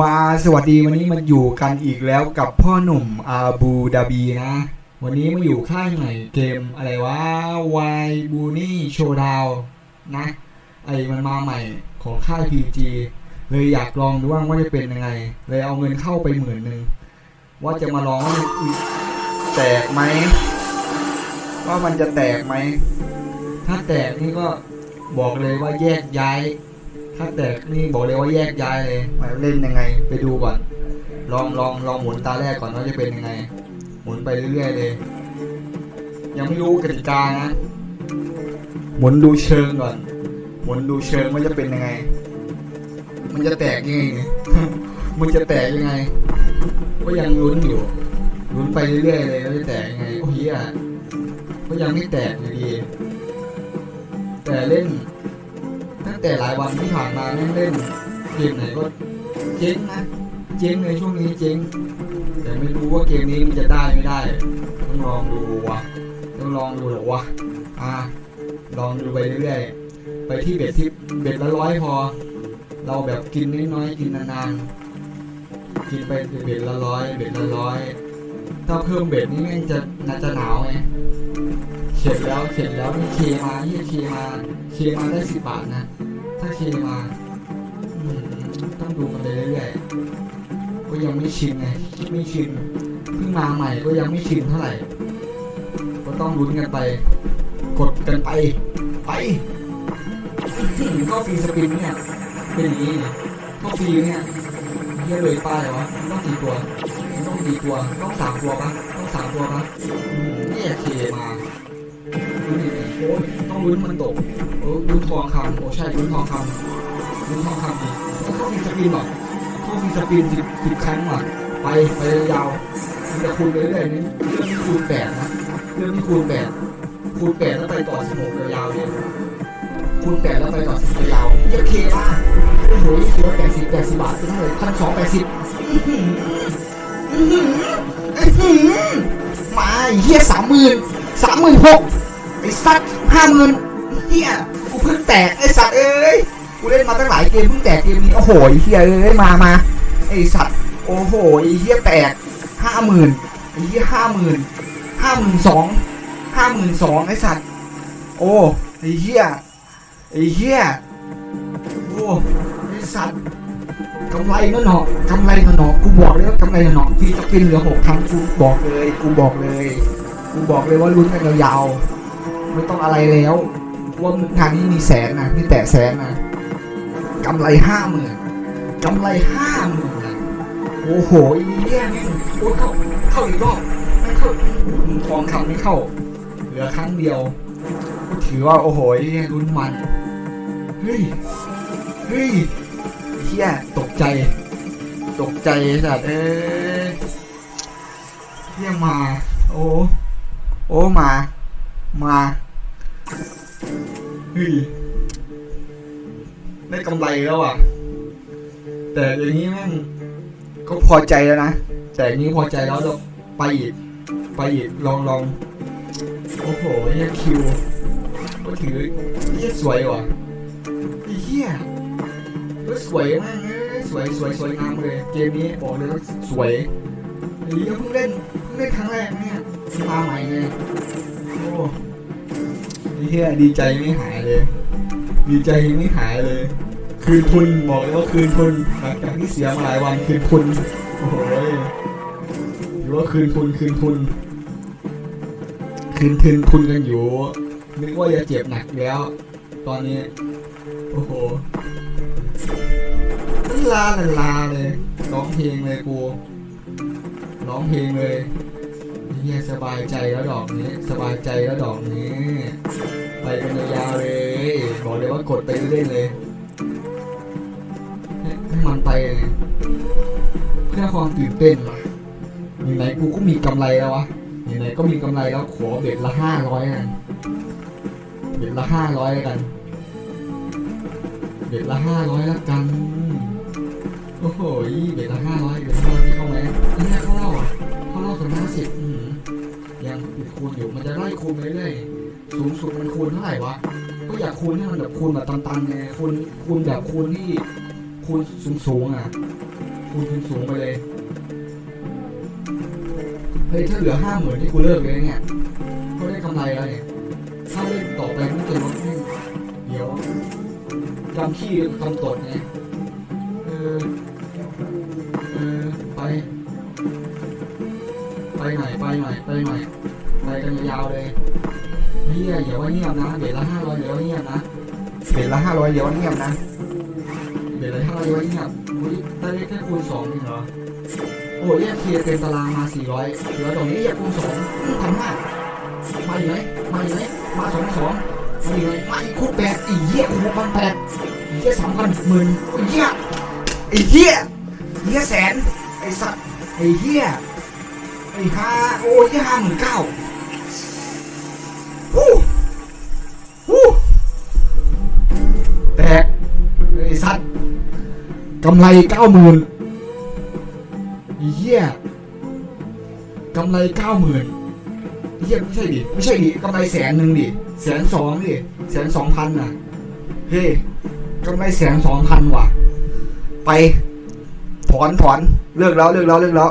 มาสวัสดีวันนี้มาอยู่กันอีกแล้วกับพ่อหนุ่มอาบูดาบีนะ วันนี้มาอยู่ค่ายใหม่เกมอะไรวะวายบูนี่โชว์ดาวนะ ไอ้มันมาใหม่ของค่าย PG เลยอยากลองดูว่าว่าจะเป็นยังไง เลยเอาเงินเข้าไปหมื่นหนึ่งว่าจะมาลองว่าแตกไหมว่ามันจะแตกไหมถ้าแตกนี่ก็บอกเลยว่าแยกย้าย ถ้าแตกนี่บอกเลยว่าแยกย้ายเลยมาเล่นยังไง ไปดูก่อน ลองลองลองหมุนตาแรกก่อนว่าจะเป็นยังไง หมุนไปเรื่อยๆเลย ยังไม่รู้กติกานะ หมุนดูเชิงก่อน หมุนดูเชิงว่าจะเป็นยังไง มันจะแตกยังไงเนี่ยมันจะแตกยังไง ก็ยังลุ้นอยู่ ลุ้นไปเรื่อยๆเลยว่าจะแตกยังไง โอ้ยอะก็ยังไม่แตกอยู่ดี แต่เล่น ตั้งแต่หลายวันที่ผ่านมาแม่งเล่นเกมไหนก็เจ๊งนะเจ๊งในช่วงนี้เจ๊งแต่ไม่รู้ว่าเกมนี้มันจะได้ไม่ได้ต้องลองดูวะต้องลองดูเหรอวะอะลองดูไปเรื่อยๆไปที่เบ็ดที่เบ็ดละร้อยพอ เราแบบกินน้อยๆกินนานๆกินไปเบ็ดละร้อยเบ็ดละร้อย ถ้าเพิ่มเบ็ดนี่แม่งจะน่าจะหนาวไงเข็ดแล้วเข็ดแล้วนี่เคมาที่เคมาเคมาได้สิบบาทนะ ถ้าเคมาต้องดูกันไปเรื่อยๆก็ยังไม่ชินไงไม่ชินเพิ่งมาใหม่ก็ยังไม่ชินเท่าไหร่ ก็ต้องลุ้นกันไป กดกันไป ไปอื้อหือก็ฟรีสปินเนี่ยเป็นอย่างนี้ก็ฟรีเนี่ยเฮียเลยป้ายวะต้องกี่ตัว ต้องกี่ตัวต้องสามตัวปะต้องสามตัวปะเนี่ยเคมาดูดิโอ้ยต้องลุ้นมันตกโอ้ลุ้นทองคำโอ้ใช่ลุ้นทองคำลุ้นทองคำดิต้องเข้าฟีสปินหรอเข้าฟีสปินสิบสิบครั้งว่ะไปไปยาวมันจะคูณไปเรื่อยนี่เรื่องนี้คูณแปดนะเรื่องนี้คูณแปดคูณแปดแล้วไปต่อสิบหกยาวเลยคูณแปดแล้วไปต่อสิบยาวๆจะเคมากโอ้โหถือแปดสิบแปดสิบบาทเป็นเท่าไหร่พันสองแปดสิบ มาเฮียสามหมื่นสามหมื่นหกไอ้สัตว์ห้าหมื่นเฮียกูเพิ่งแตกไอ้สัตว์เอ้ยกูเล่นมาตั้งหลายเกมเพิ่งแตกเกมนี้โอ้โหเฮียเอ้ยมามาไอ้สัตว์โอ้โหเฮียแตกห้าหมื่นไอ้เฮียห้าหมื่นห้าหมื่นสองห้าหมื่นสองไอ้สัตว์โอ้ไอ้เฮียไอ้เฮียโอ้ไอ้สัตว์ กำไรนั่นหนอกำไรนั่นหนอกูบอกเลยว่ากำไรนั่นหนอที่จะกินเหลือหกครั้งกูบอกเลย กูบอกเลย กูบอกเลยว่าลุ้นกันยาวๆไม่ต้องอะไรแล้วว่าทางนี้มีแสนนะมีแต่แสนนะกำไรห้าหมื่นกำไรห้าหมื่นโอ้โหอีเนี่ยนี่โอ้เข้าเข้าอีกรอบไม่เข้าทองคำไม่เข้า เหลือครั้งเดียวก็ถือว่าโอ้โหเนี่ยลุ้นมันเฮ้ยเฮ้ย เฮียตกใจ ตกใจสัตว์เอ้ยเฮียมา โอ้ โอ้มา มาเฮ้ยได้กำไรแล้วอะ แต่อย่างนี้แม่งก็พอใจแล้วนะ แต่อย่างนี้พอใจแล้วเราไปอีก ไปอีก ลองลองโอ้โหเฮียคิวก็ถือเฮียสวยว่ะไอ้เฮียก็ สวยมากเลยสวยสวยสวยงามเลย เกมนี้บอกเลยว่าสวยไอ้เฮียเพิ่งเล่นเพิ่งเล่นครั้งแรกเนี่ยมาใหม่ไงโอ้ไอ้เฮียดีใจไม่หายเลย ดีใจไม่หายเลย คืนทุนบอกเลยว่าคืนทุนหลังจากที่เสียมาหลายวันคืนทุนโอ้โหหรือว่าคืนทุนคืนทุน คืนทุนทุนกันอยู่นึกว่าจะเจ็บหนักแล้ว ตอนนี้ โอ้โห ลาลาลาเลยร้องเพลงเลยกูร้องเพลงเลยเฮียสบายใจแล้วดอกนี้ สบายใจแล้วดอกนี้ ไปกันยาวเลยบอกเลยว่ากดไปเรื่อยเลยให้มันไปเลยเพื่อความตื่นเต้นมาไหนๆกูก็มีกำไรแล้ววะไหนก็มีกำไรแล้วขอเบ็ดละห้าร้อยกันเบ็ดละห้าร้อยกันเบ็ดละห้าร้อยแล้วกัน โอ้โหยี่เบ็ดละห้าร้อยเบ็ดละห้าร้อยที่เข้าไหมนี่เข้าเล่าอะเข้าเล่าส่วนห้าสิบยังติดคูณอยู่มันจะไล่คูณไปเรื่อยสูงสุดมันคูณเท่าไหร่วะก็อยากคูณให้มันแบบคูณแบบตันๆไงคูณคูณแบบคูณที่คูณสูงๆอะคูณคูณสูงไปเลยเฮ้ยถ้าเหลือห้าหมื่นที่กูเลิกเลยเนี่ยก็ได้กำไรแล้วเนี่ยถ้าเล่นต่อไปมันจะลดให้เดี๋ยวจำขี้คำตดไงเออเออ ไป ไปหน่อยไปหน่อยไปหน่อยไปกันยาวๆเลยเฮียอย่าว่าเงียบนะเดี๋ยวละห้าร้อยเดี๋ยวว่าเงียบนะเดี๋ยวละห้าร้อยเดี๋ยวว่าเงียบนะเดี๋ยวละห้าร้อยเดี๋ยวว่าเงียบอุ้ยได้แค่คูณสองเองเหรอโอ้ยแยกเคลียร์เต็มตารางมาสี่ร้อยเหลือตรงนี้แยกคูณสองพันห้ามาอยู่ไหนมาอยู่ไหนมาสองสองมาอยู่ไหนมาอีกคูณแปดอีเหี้ยคูณหกพันแปดอีเหี้ยสามพันหมื่นอีเหี้ย ไอ้เหี้ยเหี้ยแสนไอ้สัตว์ไอ้เหี้ยไอ้ห้าโอ้ยห้าหมื่นเก้าฮู้ฮู้แตกไอ้สัตว์กำไรเก้าหมื่นไอ้เหี้ยกำไรเก้าหมื่นไอ้เหี้ยไม่ใช่ดิไม่ใช่ดิกำไรแสนหนึ่งดิแสนสองดิแสนสองพันอะเฮ้ยกำไรแสนสองพันว่ะ ไป ถอนถอนเลิกแล้วเลิกแล้วเลิกแล้ว